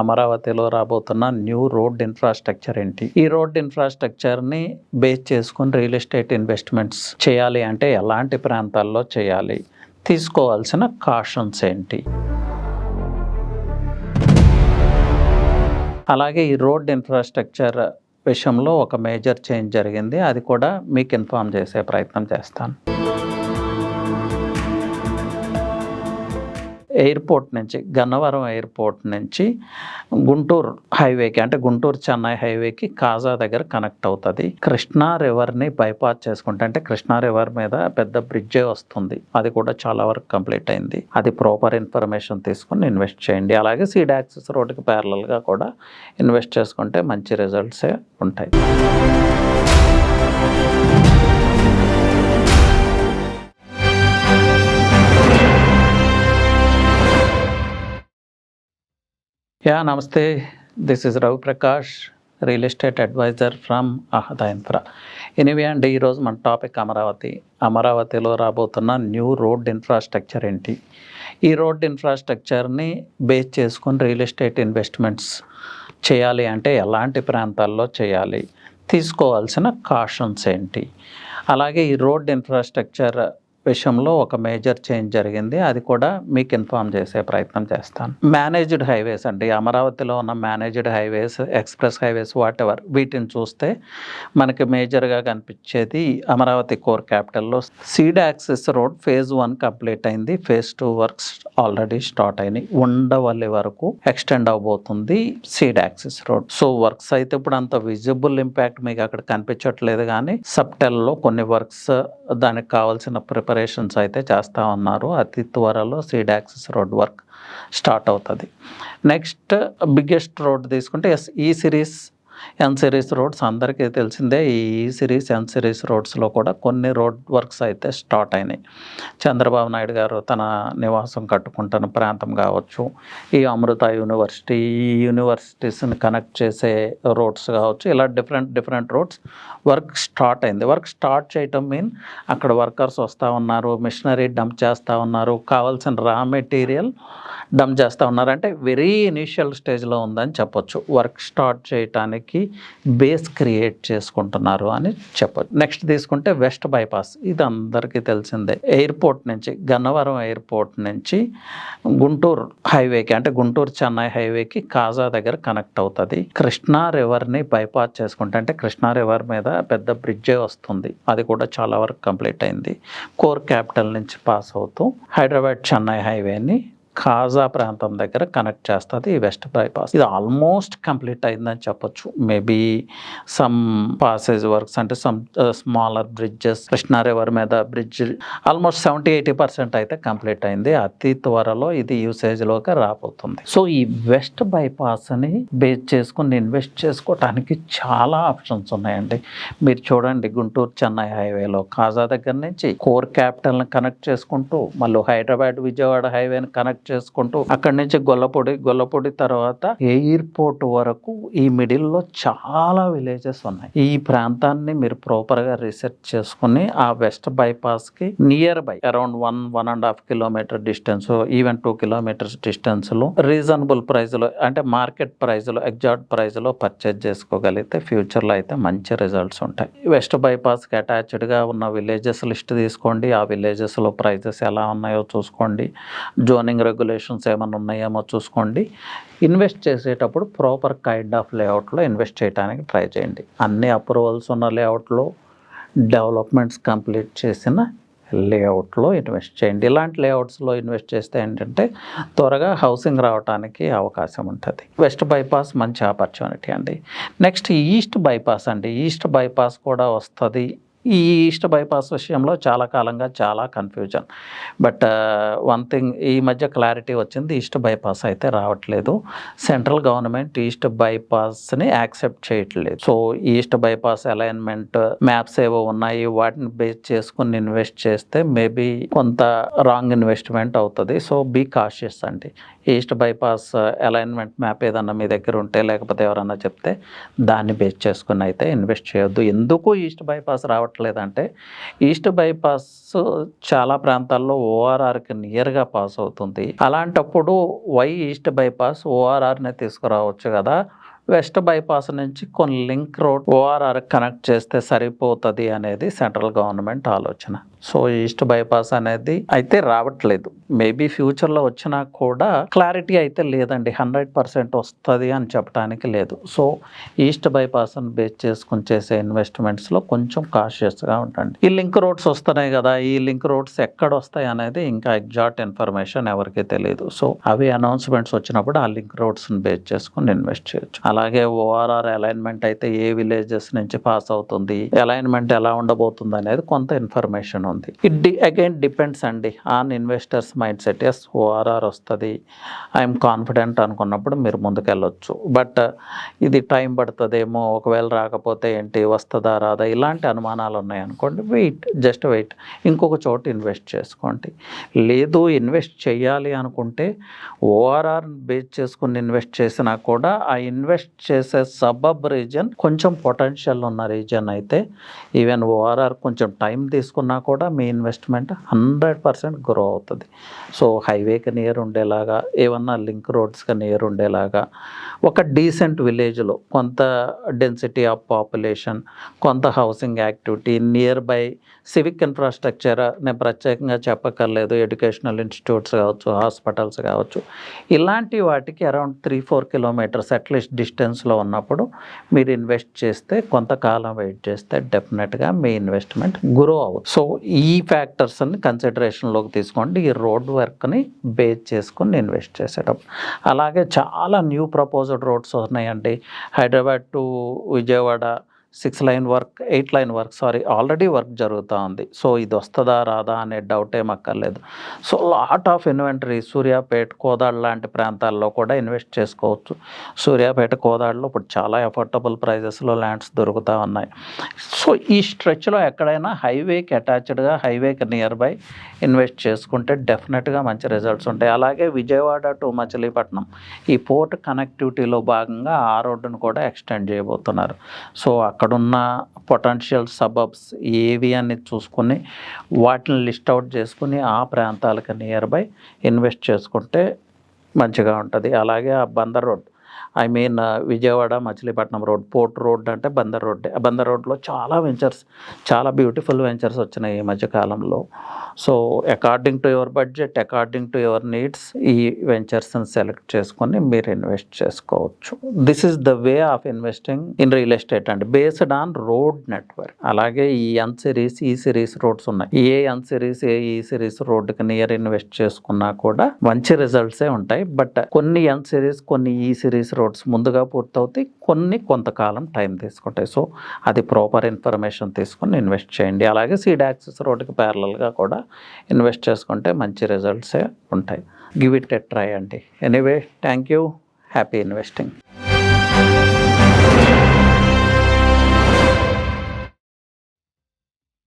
అమరావతిలో రాబోతున్న new road infrastructure ఏంటి? ఈ రోడ్ ఇన్ఫ్రాస్ట్రక్చర్ని బేస్ చేసుకుని రియల్ ఎస్టేట్ ఇన్వెస్ట్మెంట్స్ చేయాలి అంటే ఎలాంటి ప్రాంతాల్లో చేయాలి? తీసుకోవాల్సిన కాషన్స్ ఏంటి? అలాగే ఈ రోడ్ ఇన్ఫ్రాస్ట్రక్చర్ విషయంలో ఒక మేజర్ చేంజ్ జరిగింది. అది కూడా మీకు ఇన్ఫామ్ చేసే ప్రయత్నం చేస్తాను. ఎయిర్పోర్ట్ నుంచి గన్నవరం ఎయిర్పోర్ట్ నుంచి గుంటూరు హైవేకి అంటే గుంటూరు చెన్నై హైవేకి కాజా దగ్గర కనెక్ట్ అవుతుంది. కృష్ణా రివర్ని బైపాస్ చేసుకుంటే అంటే కృష్ణా రివర్ మీద పెద్ద బ్రిడ్జే వస్తుంది. అది కూడా చాలా వరకు కంప్లీట్ అయింది. అది ప్రాపర్ ఇన్ఫర్మేషన్ తీసుకుని ఇన్వెస్ట్ చేయండి. అలాగే సీడ్ యాక్సెస్ రోడ్డుకి ప్యారలల్గా కూడా ఇన్వెస్ట్ చేసుకుంటే మంచి రిజల్ట్సే ఉంటాయి. యా నమస్తే. This is Ravi Prakash real estate advisor from Ahada infra anyway అండి ఈరోజు మన టాపిక్ అమరావతి. అమరావతిలో రాబోతున్న న్యూ రోడ్ ఇన్ఫ్రాస్ట్రక్చర్ ఏంటి? ఈ రోడ్ ఇన్ఫ్రాస్ట్రక్చర్ని బేస్ చేసుకొని రియల్ ఎస్టేట్ ఇన్వెస్ట్మెంట్స్ చేయాలి అంటే ఎలాంటి ప్రాంతాల్లో చేయాలి? తీసుకోవాల్సిన కాషన్స్ ఏంటి? అలాగే ఈ రోడ్ ఇన్ఫ్రాస్ట్రక్చర్ విషయంలో ఒక మేజర్ చేంజ్ జరిగింది. అది కూడా మీకు ఇన్ఫామ్ చేసే ప్రయత్నం చేస్తాను. మేనేజ్డ్ హైవేస్ అండి. అమరావతిలో ఉన్న managed highways express highways whatever వీటిని చూస్తే మనకి మేజర్గా కనిపించేది Amaravati core క్యాపిటల్లో seed access road phase one complete అయింది. Phase two works already start అయినాయి. ఉండవల్లి వరకు ఎక్స్టెండ్ అవబోతుంది seed access road. So works అయితే ఇప్పుడు అంత విజిబుల్ ఇంపాక్ట్ మీకు అక్కడ కనిపించట్లేదు కానీ సబ్టెల్లో కొన్ని వర్క్స్ దానికి కావాల్సిన ప్రిపరేషన్స్ అయితే చేస్తూ ఉన్నారు. అతి త్వరలో seed access road work start అవుతుంది. నెక్స్ట్ బిగ్గెస్ట్ రోడ్ తీసుకుంటే S E series N series roads అందరికీ తెలిసిందే. ఈ సిరీస్ ఎన్ సిరీస్ రోడ్స్లో కూడా కొన్ని రోడ్ వర్క్స్ అయితే స్టార్ట్ అయినాయి. చంద్రబాబు నాయుడు గారు తన నివాసం కట్టుకుంటున్న ప్రాంతం కావచ్చు ఈ అమృత యూనివర్సిటీ ఈ యూనివర్సిటీస్ని కనెక్ట్ చేసే రోడ్స్ కావచ్చు ఇలా different different roads work start అయింది. వర్క్ స్టార్ట్ చేయటం మీన్ అక్కడ వర్కర్స్ వస్తూ ఉన్నారు మిషనరీ డంప్ చేస్తూ ఉన్నారు కావాల్సిన రా మెటీరియల్ డంప్ చేస్తూ ఉన్నారు. అంటే వెరీ ఇనిషియల్ స్టేజ్లో ఉందని చెప్పొచ్చు. వర్క్ స్టార్ట్ చేయటానికి బేస్ క్రియేట్ చేసుకుంటున్నారు అని చెప్పొచ్చు. నెక్స్ట్ తీసుకుంటే వెస్ట్ బైపాస్ ఇది అందరికీ తెలిసిందే. ఎయిర్పోర్ట్ నుంచి గన్నవరం ఎయిర్పోర్ట్ నుంచి గుంటూరు హైవేకి అంటే గుంటూరు చెన్నై హైవేకి కాజా దగ్గర కనెక్ట్ అవుతుంది. కృష్ణా రివర్ని బైపాస్ చేసుకుంటే అంటే కృష్ణా రివర్ మీద పెద్ద బ్రిడ్జే వస్తుంది. అది కూడా చాలా వరకు కంప్లీట్ అయింది. కోర్ క్యాపిటల్ నుంచి పాస్ అవుతూ హైదరాబాద్ చెన్నై హైవేని ఖాజా ప్రాంతం దగ్గర కనెక్ట్ చేస్తుంది ఈ వెస్ట్ బైపాస్. ఇది ఆల్మోస్ట్ కంప్లీట్ అయిందని చెప్పొచ్చు. మేబీ సమ్ పాసేజ్ వర్క్స్ అంటే some smaller bridges Krishna river మీద bridge almost seventy eighty percent అయితే కంప్లీట్ అయింది. అతి త్వరలో ఇది యూసేజ్లోకి రాబోతుంది. సో ఈ వెస్ట్ బైపాస్ని బేస్ చేసుకుని ఇన్వెస్ట్ చేసుకోవటానికి చాలా ఆప్షన్స్ ఉన్నాయండి. మీరు చూడండి గుంటూరు చెన్నై హైవేలో కాజా దగ్గర నుంచి కోర్ క్యాపిటల్ని కనెక్ట్ చేసుకుంటూ మళ్ళీ హైదరాబాద్ విజయవాడ హైవేని కనెక్ట్ చేసుకుంటూ అక్కడి నుంచి గొల్లపూడి గొల్లపూడి తర్వాత ఎయిర్పోర్ట్ వరకు ఈ మిడిల్లో చాలా విలేజెస్ ఉన్నాయి. ఈ ప్రాంతాన్ని మీరు ప్రాపర్గా రీసెర్చ్ చేసుకుని ఆ west బైపాస్కి nearby around one one and half kilometre distance even two kilometres డిస్టెన్స్లో రీజనబుల్ ప్రైస్లో అంటే మార్కెట్ ప్రైస్లో ఎగ్జాక్ట్ ప్రైస్లో పర్చేజ్ చేసుకోగలిగితే ఫ్యూచర్లో అయితే మంచి రిజల్ట్స్ ఉంటాయి. వెస్ట్ బైపాస్కి అటాచ్డ్గా ఉన్న విలేజెస్ లిస్ట్ తీసుకోండి. ఆ విలేజెస్లో ప్రైజెస్ ఎలా ఉన్నాయో చూసుకోండి. జోనింగ్ రెగ్యులేషన్స్ ఏమైనా ఉన్నాయేమో చూసుకోండి. ఇన్వెస్ట్ చేసేటప్పుడు ప్రాపర్ కైండ్ ఆఫ్ లేఅవుట్లో ఇన్వెస్ట్ చేయడానికి ట్రై చేయండి. అన్ని అప్రూవల్స్ ఉన్న లేఅవుట్లో డెవలప్మెంట్స్ కంప్లీట్ చేసిన లేఅవుట్లో ఇన్వెస్ట్ చేయండి. ఇలాంటి లేఅవుట్స్లో ఇన్వెస్ట్ చేస్తే ఏంటంటే త్వరగా హౌసింగ్ రావడానికి అవకాశం ఉంటుంది. వెస్ట్ బైపాస్ మంచి ఆపర్చునిటీ అండి. నెక్స్ట్ ఈస్ట్ బైపాస్ అండి. ఈస్ట్ బైపాస్ కూడా వస్తుంది. ఈ ఈస్ట్ బైపాస్ విషయంలో చాలా కాలంగా చాలా కన్ఫ్యూజన్ బట్ వన్ థింగ్ ఈ మధ్య క్లారిటీ వచ్చింది ఈస్ట్ బైపాస్ అయితే రావట్లేదు. సెంట్రల్ గవర్నమెంట్ ఈస్ట్ బైపాస్ని యాక్సెప్ట్ చేయట్లేదు. So east bypass alignment maps ఏవో ఉన్నాయి వాటిని బేస్ చేసుకుని ఇన్వెస్ట్ చేస్తే మేబీ కొంత రాంగ్ ఇన్వెస్ట్మెంట్ అవుతుంది. సో బీ కాషియస్ అండి. ఈస్ట్ బైపాస్ అలైన్మెంట్ మ్యాప్ ఏదన్నా మీ దగ్గర ఉంటే లేకపోతే ఎవరన్నా చెప్తే దాన్ని బేస్ చేసుకుని అయితే ఇన్వెస్ట్ చేయొద్దు. ఎందుకు ఈస్ట్ బైపాస్ రావడం రావట్లేదంటే ఈస్ట్ బైపాస్ చాలా ప్రాంతాల్లో ఓఆర్ఆర్కి నియర్గా పాస్ అవుతుంది. అలాంటప్పుడు వై ఈస్ట్ బైపాస్ ఓఆర్ఆర్నే తీసుకురావచ్చు కదా. వెస్ట్ బైపాస్ నుంచి కొన్ని లింక్ రోడ్ ఓఆర్ఆర్ కనెక్ట్ చేస్తే సరిపోతుంది అనేది సెంట్రల్ గవర్నమెంట్ ఆలోచన. సో ఈస్ట్ బైపాస్ అనేది అయితే రావట్లేదు. మేబీ ఫ్యూచర్లో వచ్చినా కూడా క్లారిటీ అయితే లేదండి. హండ్రెడ్ పర్సెంట్ వస్తుంది అని చెప్పడానికి లేదు. సో ఈస్ట్ బైపాస్ని బేస్ చేసుకుని చేసే ఇన్వెస్ట్మెంట్స్లో కొంచెం కాషియస్గా ఉండండి. ఈ లింక్ రోడ్స్ వస్తున్నాయి కదా ఈ లింక్ రోడ్స్ ఎక్కడ వస్తాయి అనేది ఇంకా ఎగ్జాక్ట్ ఇన్ఫర్మేషన్ ఎవరికీ తెలియదు సో అవి అనౌన్స్మెంట్స్ వచ్చినప్పుడు ఆ లింక్ రోడ్స్ని బేస్ చేసుకుని ఇన్వెస్ట్ చేయొచ్చు. అలాగే ఓఆర్ఆర్ అలైన్మెంట్ అయితే ఏ విలేజెస్ నుంచి పాస్ అవుతుంది అలైన్మెంట్ ఎలా ఉండబోతుంది అనేది కొంత ఇన్ఫర్మేషన్ ఉంది. ఇట్ డి అగైన్ డిపెండ్స్ అండి on investors mindset yes ORR వస్తుంది ఐఎమ్ కాన్ఫిడెంట్ అనుకున్నప్పుడు మీరు ముందుకెళ్ళొచ్చు. బట్ ఇది టైం పడుతుందేమో ఒకవేళ రాకపోతే ఏంటి వస్తుందా రాదా ఇలాంటి అనుమానాలు ఉన్నాయి అనుకోండి వెయిట్ జస్ట్ వెయిట్ ఇంకొక చోట ఇన్వెస్ట్ చేసుకోండి. లేదు ఇన్వెస్ట్ చేయాలి అనుకుంటే ఓఆర్ఆర్ బేస్ చేసుకుని ఇన్వెస్ట్ చేసినా కూడా ఆ ఇన్వెస్ట్ చేసే సబబ్ రీజన్ కొంచెం పొటెన్షియల్ ఉన్న రీజన్ అయితే ఈవెన్ ఓఆర్ఆర్ కొంచెం టైం తీసుకున్నా కూడా మీ ఇన్వెస్ట్మెంట్ హండ్రెడ్ పర్సెంట్ గ్రో అవుతుంది. సో హైవేకి నియర్ ఉండేలాగా ఏమన్నా లింక్ రోడ్స్కి నియర్ ఉండేలాగా ఒక డీసెంట్ విలేజ్లో కొంత డెన్సిటీ ఆఫ్ పాపులేషన్ కొంత housing activity nearby civic infrastructure నేను ప్రత్యేకంగా చెప్పక్కర్లేదు ఎడ్యుకేషనల్ ఇన్స్టిట్యూట్స్ కావచ్చు హాస్పిటల్స్ కావచ్చు. ఇలాంటి వాటికి around three four kilometres at least డిస్టెన్స్లో ఉన్నప్పుడు మీరు ఇన్వెస్ట్ చేస్తే కొంతకాలం వెయిట్ చేస్తే డెఫినెట్గా మీ ఇన్వెస్ట్మెంట్ గ్రో అవ్వదు. సో ఈ ఫ్యాక్టర్స్ని కన్సిడరేషన్లోకి తీసుకోండి. ఈ రోడ్ వర్క్ని బేస్ చేసుకొని ఇన్వెస్ట్ చేసేటప్పుడు. అలాగే చాలా న్యూ ప్రపోజల్ రోడ్స్ ఉన్నాయండి Hyderabad to Vijayawada six lane work eight lane work sorry already work జరుగుతూ ఉంది. సో ఇది వస్తుందా రాదా అనే డౌట్ ఏం అక్కర్లేదు. So lot of inventory Suryapet Kodad లాంటి ప్రాంతాల్లో కూడా ఇన్వెస్ట్ చేసుకోవచ్చు. సూర్యాపేట కోదాడులో ఇప్పుడు చాలా ఎఫోర్డబుల్ ప్రైజెస్లో ల్యాండ్స్ దొరుకుతూ ఉన్నాయి. సో ఈ స్ట్రెచ్లో ఎక్కడైనా హైవేకి అటాచ్డ్గా హైవేకి నియర్ బై ఇన్వెస్ట్ చేసుకుంటే డెఫినెట్గా మంచి రిజల్ట్స్ ఉంటాయి. అలాగే విజయవాడ టు మచిలీపట్నం ఈ పోర్ట్ కనెక్టివిటీలో భాగంగా ఆ రోడ్డును కూడా ఎక్స్టెండ్ చేయబోతున్నారు. సో అక్కడున్న పొటెన్షియల్ సబబ్స్ ఏవి అని చూసుకొని వాటిని లిస్ట్ అవుట్ చేసుకుని ఆ ప్రాంతాలకు నియర్ బై ఇన్వెస్ట్ చేసుకుంటే మంచిగా ఉంటుంది. అలాగే ఆ Bandar road I mean Vijayawada Machilipatnam road port road అంటే బందర్ రోడ్ బందర్ రోడ్లో చాలా వెంచర్స్ చాలా బ్యూటిఫుల్ వెంచర్స్ వచ్చినాయి ఈ మధ్యకాలంలో so according to your budget according to your needs ఈ వెంచర్స్ని సెలెక్ట్ చేసుకొని మీరు ఇన్వెస్ట్ చేసుకోవచ్చు. This is the way of investing in real estate అండి. బేస్డ్ ఆన్ రోడ్ నెట్వర్క్ అలాగే ఈ N series E series roads ఉన్నాయి. ఏ ఎన్ సిరీస్ ఏ ఈ సిరీస్ రోడ్డుకి నియర్ ఇన్వెస్ట్ చేసుకున్నా కూడా మంచి రిజల్ట్సే ఉంటాయి. బట్ కొన్ని ఎన్ సిరీస్ కొన్ని e ఈ సిరీస్ రోడ్స్ ముందుగా పూర్తవుతాయి. కొన్ని కొంతకాలం టైం తీసుకుంటాయి. సో అది ప్రాపర్ ఇన్ఫర్మేషన్ తీసుకొని ఇన్వెస్ట్ చేయండి. అలాగే సీడ్ యాక్సెస్ రోడ్కి ప్యారలల్గా కూడా ఇన్వెస్ట్ చేసుకుంటే మంచి రిజల్ట్సే ఉంటాయి. గివ్ ఇట్ ఎ ట్రై అండి. Anyway thank you happy investing.